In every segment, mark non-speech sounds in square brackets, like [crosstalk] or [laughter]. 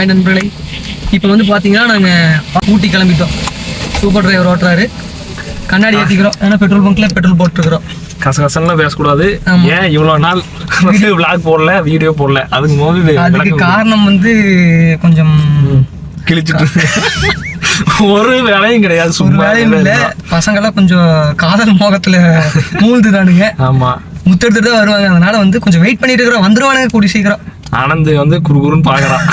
Hi நண்பர்களே. இப்போ வந்து பார்த்தீங்கன்னா நாங்கள் ஊட்டி கிளம்பிட்டோம். சூப்பர் டிரைவர் ஓட்டுறாரு. கண்ணாடி ஏற்றிக்கிறோம் ஏன்னா பெட்ரோல் பங்க்ல பெட்ரோல் போட்டுருக்குறோம். கசகசன்லாம் பேசக்கூடாது. ஏன் இவ்வளவு நாள் வந்து விளாக் [laughs] போடல வீடியோ போடல? அதுக்கு போது அதுக்கு காரணம் வந்து கொஞ்சம் கிழிச்சிட்டு. [laughs] ஒரு வேலையும் கிடையாது. சும்மா வேலையும் இல்லை. பசங்கெல்லாம் கொஞ்சம் காதல் மோகத்தில் [laughs] மூழ்துதானுங்க ஆமா. முத்தெடுத்துட்டு தான் வருவாங்க. அதனால வந்து கொஞ்சம் வெயிட் பண்ணிட்டு இருக்கிறோம். வந்துருவானுங்க கூடி சீக்கிரம். ஆனந்த் வந்து குறுகுறுன்னு பாக்குறான்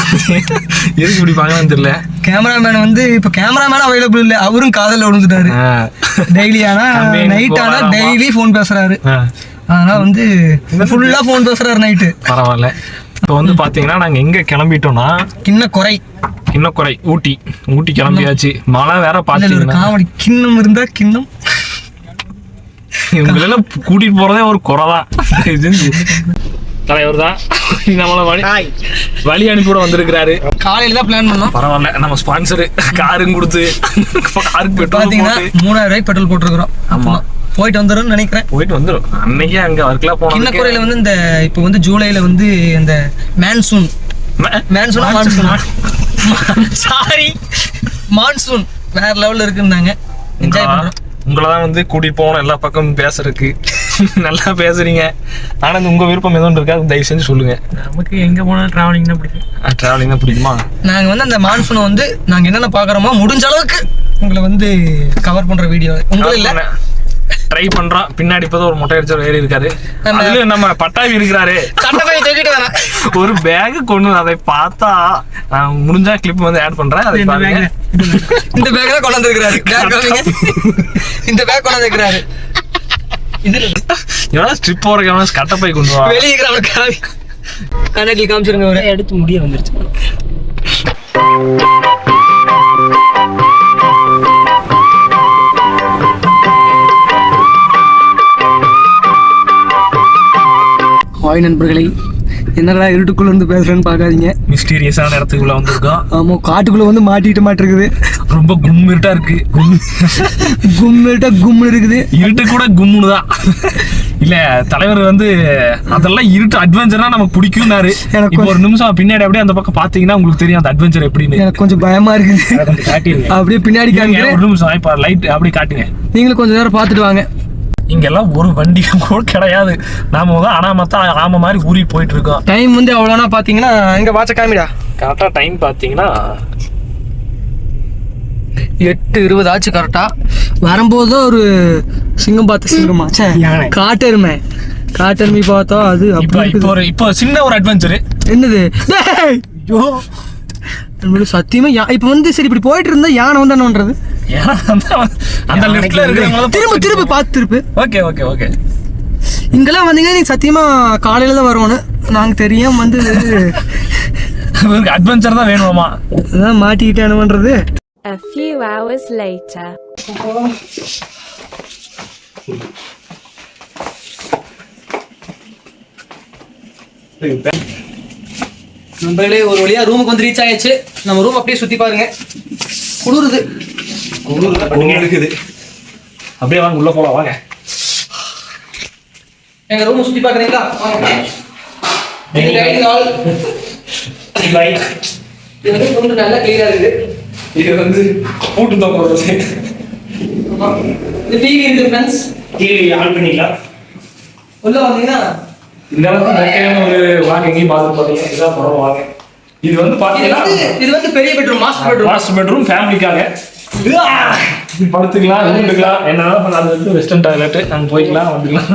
எதுக்கு இப்படி பாக்கலாம்னு தெரியல. கேமராமேன் வந்து இப்போ கேமராமேன் அவைலபிள் இல்லை. அவரும் காதல் விழுந்துட்டாரு. டெய்லி ஆனா Company நைட் ஆனா போறாராமா. டெய்லி ஃபோன் பேசுறாரு. ஆ, அதனால வந்து ஃபுல்லா ஃபோன் பேசுறாரு நைட்டு பரவாயில்ல. இப்போ வந்து பாத்தீங்கன்னா நாங்க எங்க கிளம்பிட்டோம்னா கிண்ண குறை. கிண்ணக்குறை ஊட்டி. ஊட்டி கிளம்பியாச்சு. மழை வேற பாத்தீங்கன்னா. காமெடி கிண்ணம் இருந்தா கிண்ணம். இவங்களெல்லாம் கூட்டிட்டு போறதே ஒரு தயவு செஞ்சு [laughs] தலைவர் தான் [laughs] நம்மள வழி வழி அனுப்பிவிட வந்திருக்கிறாரு. காலையில தான் பிளான் பண்ணோம். பரவாயில்ல நம்ம ஸ்பான்சரு காரும் கொடுத்து காருக்கு பெட்ரோல் பாத்தீங்கன்னா போட்டு. மூணாயிரம் ரூபாய்க்கு பெட்ரோல் போட்டுருக்கிறோம். அப்போ போயிட்டு வந்துடும் நினைக்கிறேன். போயிட்டு வந்துரும். அன்னைக்கே அங்க ஒர்க்லாம் போனோம் குறையில வந்து இந்த இப்போ வந்து ஜூலைல வந்து இந்த மான்சூன். மான்சூனா மான்சூனா. [laughs] Sorry monsoon. வேற லெவல்ல இருக்குன்னாங்க. என்ஜாய் பண்றோம். உங்களை தான் வந்து கூட்டிட்டு போகணும் எல்லா பக்கமும் பேசுறதுக்கு. நல்லா பேசுறீங்க. ஆனா உங்க விருப்பம் எதுவும் இருக்கா? தயவு செஞ்சு சொல்லுங்க. நமக்கு எங்க போனாலும் டிராவலிங் தான் பிடிக்கும். டிராவலிங் தான் பிடிக்குமா? நாங்க வந்து அந்த மான்சூனை வந்து நாங்க என்னென்ன பாக்குறோமோ முடிஞ்ச அளவுக்கு உங்களை வந்து கவர் பண்ற வீடியோ உங்களை இல்ல. ட்ரை பண்றோம் பின்னாடி இப்பதான் ஒரு மொட்டை அடிச்சவர் ஏறி இருக்காரு. அதுலயும் நம்ம பட்டாவி இருக்கிறாரு. ஒரு பேக் கொண்டு அதை பார்த்தா நான் முடிஞ்சா கிளிப் வந்து ஆட் பண்றேன். அதை இந்த பாருங்க. பேக்ல இந்த பேக் தான் கொண்டு வந்திருக்கிறாரு இந்த பேக் கொண்டு வந்திருக்கிறாரு இதுல எவ்வளோ ஸ்ட்ரிப் போறதுக்கு எவ்வளோ கட்டப்பை கொண்டு வா. வெளியே இருக்கிறவங்க கண்ணாடி காமிச்சிருங்க ஒரு எடுத்து முடிய வந்துருச்சு. ஹாய் நண்பர்களே என்னடா இருட்டுக்குள்ள இருந்து பேசுறேன்னு பார்க்காதீங்க. மிஸ்டீரியஸான இடத்துக்குள்ள வந்திருக்கோம் ஆமா காட்டுக்குள்ள வந்து மாட்டிட்டு மாட்டிருக்குது. ரொம்ப கும்மிருட்டா இருக்கு. கும் கும்மிட்ட கும்மு இருக்குது. இருட்டு கூட கும்முன்னு தான். இல்ல தலைவர் வந்து அதெல்லாம் இருட்டு அட்வென்ச்சர்னா நமக்கு பிடிக்கும்னாரு. எனக்கு ஒரு நிமிஷம் பின்னாடி அப்படியே அந்த பக்கம் பாத்தீங்கன்னா உங்களுக்கு தெரியும் அந்த அட்வென்ச்சர் எப்படின்னு. எனக்கு கொஞ்சம் பயமா இருக்குது. கொஞ்சம் காட்டிடுங்க. அப்படியே பின்னாடி காமிக்கிறேன். ஒரு நிமிஷம் லைட் அப்படி காட்டுங்க. நீங்களும் கொஞ்ச நேரம் பார்த்துட்டு வாங்க. இங்கெல்லாம் ஒரு வண்டி கூட கிடையாது. நாம வந்து அனாமத்தா ஆம மாதிரி ஊறி போயிட்டு இருக்கோம். டைம் வந்து எவ்வளோனா பார்த்தீங்கன்னா இங்கே வாட்ச காமிடா கரெக்டா டைம் பாத்தீங்கன்னா எட்டு இருபது ஆச்சு கரெக்டா வரும்போது ஒரு சிங்கம் பார்த்த சிங்கமா? ச்சே, யானை. காட்டெருமை. காட்டெருமை பார்த்தா அது இப்போ. ஒரு இப்போ சின்ன ஒரு அட்வென்ச்சர் என்னது? டேய்! ஐயோ. நம்மளுக்கு சத்தியமா யா- இப்ப வந்து சரி இப்படி போயிட்டு இருந்தா யானை வந்து என்ன பண்றது? ஏன்னா அந்த அந்த லெஃப்ட்ல இருக்கிறவங்க திரும்ப திரும்ப பார்த்து திருப்பு ஓகே ஓகே ஓகே. இங்கெல்லாம் வந்தீங்கன்னா நீ சத்தியமா காலையில தான் வருவோன்னு நாங்க தெரியாம வந்து இவருக்கு அட்வென்ச்சர் தான் வேணுமாமா? அதான் மாட்டிக்கிட்டு என்ன பண்றது? A few hours later. நண்பர்களே ஒரு வழியா ரூமுக்கு வந்து ரீச் ஆயாச்சு நம்ம ரூம் அப்படியே சுத்தி பாருங்க. குளிருது. இருக்குது அப்படியே வாங்க உள்ள போலாம் வாங்க. எங்க ரூம் சுத்தி பாக்குறீங்களா. இது நல்லா கிளியரா இருக்குது. இது வந்து பூட்டு தான் டிவி ஃப்ரெண்ட்ஸ் டிவி ஆன் பண்ணிக்கலாம். உள்ள வந்தீங்கன்னா இந்த அளவுக்கு ஒரு வாங்க எங்கேயும் பார்த்து போறீங்க இதான் படம் வாங்க. இது வந்து பாத்தீங்கன்னா இது வந்து பெரிய bedroom master bedroom master bedroom ஃபேமிலிக்காக படுத்துக்கலாம் விழுந்துக்கலாம் என்ன அது வந்து வெஸ்டர்ன் டாய்லெட் நாங்க போய்க்கலாம் வந்துக்கலாம்.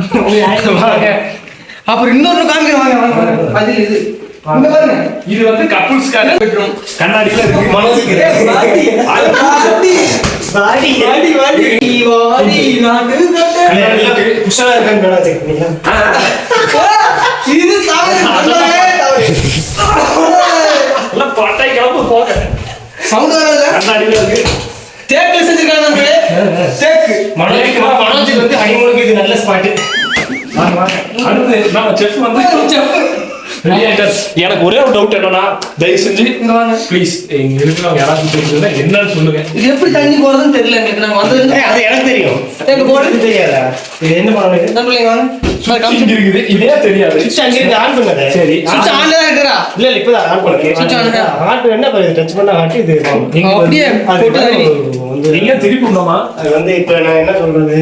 அப்புறம் இன்னொரு காமிக்கிறேன் வாங்க வாங்க, வாங்க. அது இது. இது வந்து கப்புள்ஸ்க்காக பெட்ரூம் கண்ணாடியில இருக்கு. மனசுக்கு வாடி. வாடி வாடி வாடி. நாடு கட்ட இது தவறு தவறு, தவறு. எல்லாம் பட்டை கிளம்பு போக சவுண்ட் கண்ணாடியில இருக்கு. தேக்கு செஞ்சிருக்காங்க நம்மளே. தேக்கு. மனோஜுக்கு வந்து ஹனிமூனுக்கு இது நல்ல ஸ்பாட் வாங்க வாங்க. அடுத்து நம்ம செஃப் வந்து செஃப். எனக்கு ஒரே ஒரு டவுட் என்னன்னா தயவு செஞ்சு ப்ளீஸ் இங்க இருக்கிறவங்க யாராவது தெரிஞ்சதுன்னா என்னன்னு சொல்லுங்க. இது எப்படி தண்ணி போறதுன்னு தெரியல எங்களுக்கு நாங்க வந்தது அது எனக்கு தெரியும். எங்க போறது தெரியாதா? இது என்ன பண்ணணும் காமிச்சு. இங்க இருக்குது. இதே தெரியாது. சுவிட்ச் அங்க இருக்கு. ஆன் பண்ணுங்க. சரி. சுவிட்ச் ஆன்ல தான் இருக்குடா இல்ல இல்ல இப்பதான் ஆன் பண்ணுங்க என்ன பண்ணுது டச் பண்ணா ஹார்ட் இது நீங்க அப்படியே வந்து நீங்க திருப்பி விடணுமா? அது வந்து இப்ப நான் என்ன சொல்றது?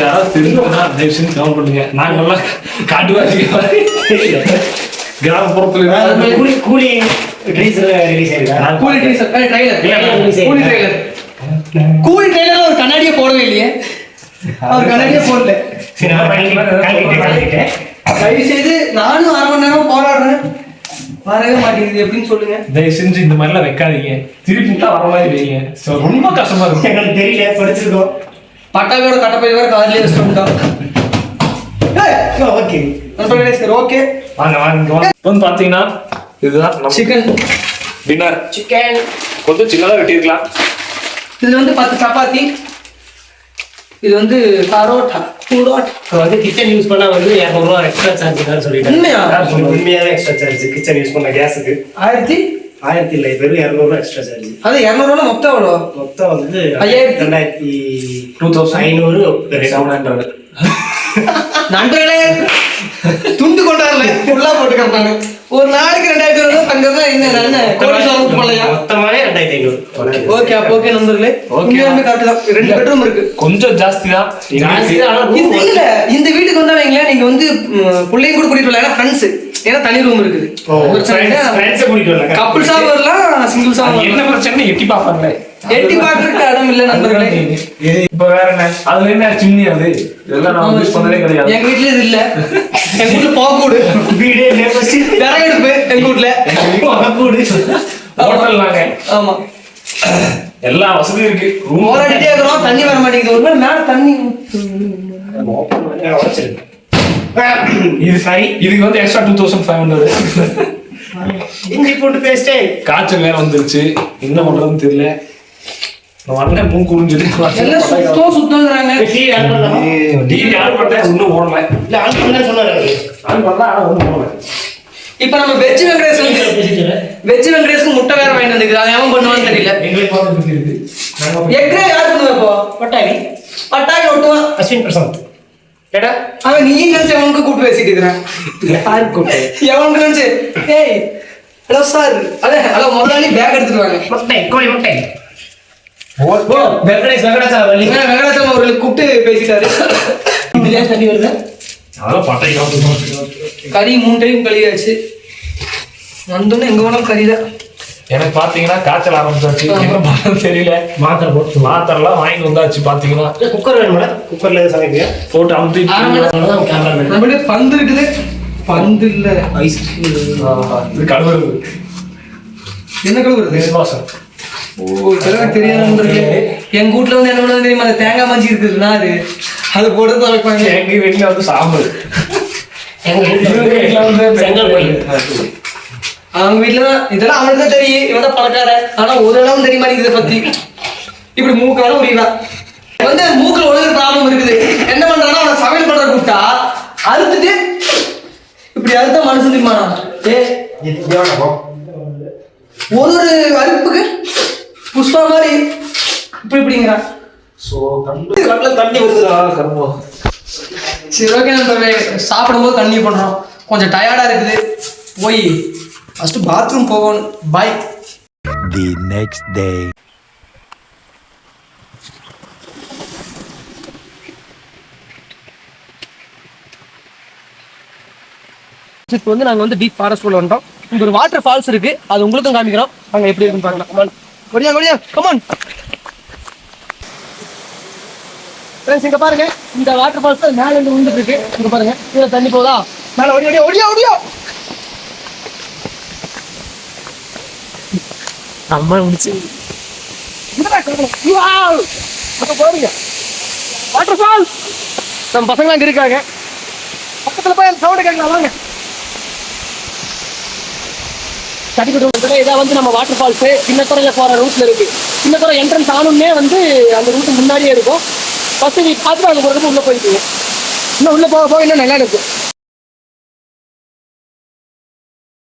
யாராவது தெரிஞ்சவங்கன்னா தயவு செஞ்சு கமெண்ட் பண்ணுங்க. நாங்கெல்லாம் காட்டுவாசி [laughs] கிராமப்புறத்துல கூலி கூலி ரிலீஸ் ஆயிருக்கா? கூலி ட்ரெய்லர் ட்ரைலர் கூலி கூலி ட்ரெய்லர்ல ஒரு கண்ணாடியே போடவே இல்லையே. அவர் கண்ணாடியே போடல. தயவு செய்து நானும் அரை மணி நேரம் போராடுறேன். வரவே மாட்டேங்குது எப்படின்னு சொல்லுங்க. தயவு செஞ்சு இந்த மாதிரிலாம் வைக்காதீங்க. திருப்பி விட்டா வர மாதிரி வைங்க. ரொம்ப கஷ்டமா இருக்கும் எங்களுக்கு தெரியல படிச்சிருக்கோம். பட்டாவியோட கட்டப்பை வேற காதலே வச்சுட்டு வந்துட்டோம். ஓகே. சரி ஓகே வாங்க வாங்க இப்போ வந்து இதுதான் நம்ம சிக்கன் டின்னர் சிக்கன் கொஞ்சம் சின்னதா வெட்டியிருக்கலாம். இது வந்து பத்து சப்பாத்தி. இது வந்து பரோட்டா. புரோட்டா. இப்போ வந்து கிச்சன் யூஸ் பண்ணா வந்து இரநூறுவா எக்ஸ்ட்ரா சார்ஜ் சொல்லிட்டேன் உண்மையா? உண்மையாவே எக்ஸ்ட்ரா சார்ஜ் கிச்சன் யூஸ் பண்ண கேஸுக்கு ஆயிரத்தி? ஆயிரத்தி இல்லை வெறும் இரநூறுவா எக்ஸ்ட்ரா சார்ஜ் அது இரநூறுவா மொத்தம் எவ்வளோ மொத்தம் வந்து ஐயாயிரத்தி- ரெண்டாயிரத்தி டூ தௌசண்ட் ஐநூறு செவன் ஹண்ட்ரட் நண்பர்களே. துண்டு கொண்டாடல. ஃபுல்லா போட்டுக்கிறாங்க ஒரு நாளைக்கு ரெண்டாயிரத்தி ஐநூறு தங்கிறதா என்ன என்ன கோடீஸ்வரம் போலையா? மொத்தமாவே ரெண்டாயிரத்தி ஐநூறு. ஓகே அப்போ ஓகே நண்பர்களே. Okay. உண்மையாலுமே கரெக்ட் தான். ரெண்டு பெட்ரூம் இருக்கு. கொஞ்சம் ஜாஸ்தி தான் இந்த இல்ல இந்த வீட்டுக்கு வந்தா வைங்களேன் நீங்க வந்து ம், பிள்ளையும் கூட கூட்டிட்டு வரலாம். ஏன்னா ஃப்ரெண்ட்ஸ் ஏன்னா தனி ரூம் இருக்குது. கூட்டிட்டு வரலாம். சிங்கிள்ஸா அது என்ன பிரச்சனை? எட்டி பாப்பாங்களே எட்டி பாக்குறதுக்கு இடம் இல்ல நண்பர்களே. இப்ப வேற என்ன? அதுல என்ன சிம்னி அது? இதெல்லாம் நான் யூஸ் பண்ணதே கிடையாது. எங்க வீட்ல இது இல்ல. எங்க வீட்ல போக்கூடு. வீடே neighbors. விறகடுப்பு எங்க வீட்ல. கூடு. ஹோட்டல் நாங்க. ஆமா. எல்லா வசதியும் இருக்கு. ரூம் போராடிட்டே இருக்கிறோம். தண்ணி வர மாட்டேங்குது. ஒரு மேல தண்ணி. இது சரி. இதுக்கு வந்து extra two thousand five hundred இஞ்சி போட்டு பேஸ்டே காய்ச்சல் வேற வந்துருச்சு. என்ன பண்றதுன்னு தெரியல. அண்ணன் மூக்கு உறிஞ்சிட்டு எல்லாம் சுத்தம் சுத்தம்ங்கிறாங்க டீ ஆன் பண்ணலாமா? டிவி ஆன் பண்ணேன் இன்னும் ஓடல. இல்ல ஆன் பண்ணலன்னு சொன்னாரு. ஆன் பண்ணா ஆனா ஒன்றும் ஓடல இப்ப நம்ம வெஜ் வெங்கடேஷ் பேசிட்டு. வெஜ் வெங்கடேஷ்க்கு முட்டை வேற வாங்கிட்டு வந்துருக்கு. அது எவன் பண்ணுவான்னு தெரியல. எங்களுக்கு பார்த்து பத்தி இருக்கு. நாங்க போய் எக்ரே யார் பண்ணுவா இப்போ? பட்டாணி. பட்டாக்கி ஒட்டுவான் அஸ்வின் பிரசாந்த். ஏடா அவன் நீ நினைச்சு அவனுக்கு கூட்டு பேசிட்டு இருக்கிறான். யார் கூட்டு எவனுக்கு நினைச்சு? ஏய் ஹலோ சார் அதே ஹலோ முதலாளி பேக் எடுத்துட்டு வாங்க. முட்டை கோழி முட்டை. ஓ வெங்கடேஷ் வெங்கடாச்சல வள்ளி இவன் வெங்கடாச்சலம் அவர்களுக்கு கூப்பிட்டு பேசிட்டாரு. இதுலயே தண்ணி வருது? அதெல்லாம் பட்டை கறி மூணு டைம் கழுவியாச்சு. வந்தோன்னே எங்க வேணாலும் கறி தான் எனக்கு பாத்தீங்கன்னா காய்ச்சல் ஆரம்பிச்சாச்சு. என்ன தெரியல. மாத்திரை போட்டு மாத்திரலாம் வாங்கி வந்தாச்சு பாத்தீங்கன்னா. குக்கர் வேணுமா குக்கர்ல சமைப்பியா போட்டு அமுத்தி பந்து இருக்குது. பந்து இல்ல ஐஸ் இது கழுவுறது. என்ன கழுவுறது? விசுவாசம் ஓ இதெல்லாம் தெரியாத எங்க வீட்ல வந்து என்ன பண்ணுவது தெரியுமா? அந்த தேங்காய் மஞ்சி இருக்குதுன்னா அது. அது போட்டு தான் வைப்பாங்க எங்க வீட்டுல வந்து சாம்பல் எங்க வீட்டுல வந்து செங்கல் அவங்க வீட்ல தான் இதெல்லாம் அவனுக்கு தான் தெரியும். இவன் தான் பணக்கார ஆனா ஒரு இடம் தெரிய மாட்டேங்குது இதை பத்தி? இப்படி மூக்கால உரியலாம் வந்து மூக்குல ஒழுங்குற ப்ராப்ளம் இருக்குது. என்ன பண்றான்னா அவனை சமையல் பண்ற கூப்பிட்டா அறுத்துட்டு இப்படி அறுத்த மனுஷன் தெரியுமாண்ணா ஏ ஒரு ஒரு அறுப்புக்கு புஷ்பா மாதிரி இப்படி இப்படிங்கிறான். கண்ணுல தண்ணி வருதுடா சரி ஓகே நம்ம சாப்பிடும்போது தண்ணி பண்றோம் கொஞ்சம் டயர்டா இருக்குது. போய் ஃபர்ஸ்ட் பாத்ரூம் போகணும் பாய் the next day. இப்போ வந்து நாங்கள் வந்து டீப் ஃபாரஸ்ட் உள்ள வந்துட்டோம். இங்க ஒரு வாட்டர் ஃபால்ஸ் இருக்கு. அது உங்களுக்கும் காமிக்கிறோம். அங்க எப்படி இருக்குன்னு பார்க்கலாம் கமான் கொடியா கொடியா கமான் ஃப்ரெண்ட்ஸ் இங்க பாருங்க. இந்த வாட்டர் ஃபால்ஸ் மேல இருந்து விழுந்துட்டு இருக்கு. இங்க பாருங்க. கீழே தண்ணி போதா மேல ஓடி ஓடியா ஓடியா ஓடியா? நம்ம முடிச்சு. அங்க வாட்டர் ஃபால்ஸ் நம்ம பசங்க அங்க இருக்காங்க. பக்கத்துல போய் அந்த சவுண்ட் கேட்கலாம் வாங்க. கட்டிக்கிட்டு இதான் வந்து நம்ம வாட்டர் ஃபால்ஸ் சின்னத்துறையில் போற ரூட்ல இருக்கு. சின்னத்துறை என்ட்ரன்ஸ் ஆனும்னே வந்து அந்த ரூட் முன்னாடியே இருக்கும். ஃபஸ்ட்டு நீ பார்த்துட்டு அங்கே போகிறதுக்கு உள்ளே போயிருக்கீங்க இன்னும் உள்ளே போக போக இன்னும் நல்லா இருக்கும்.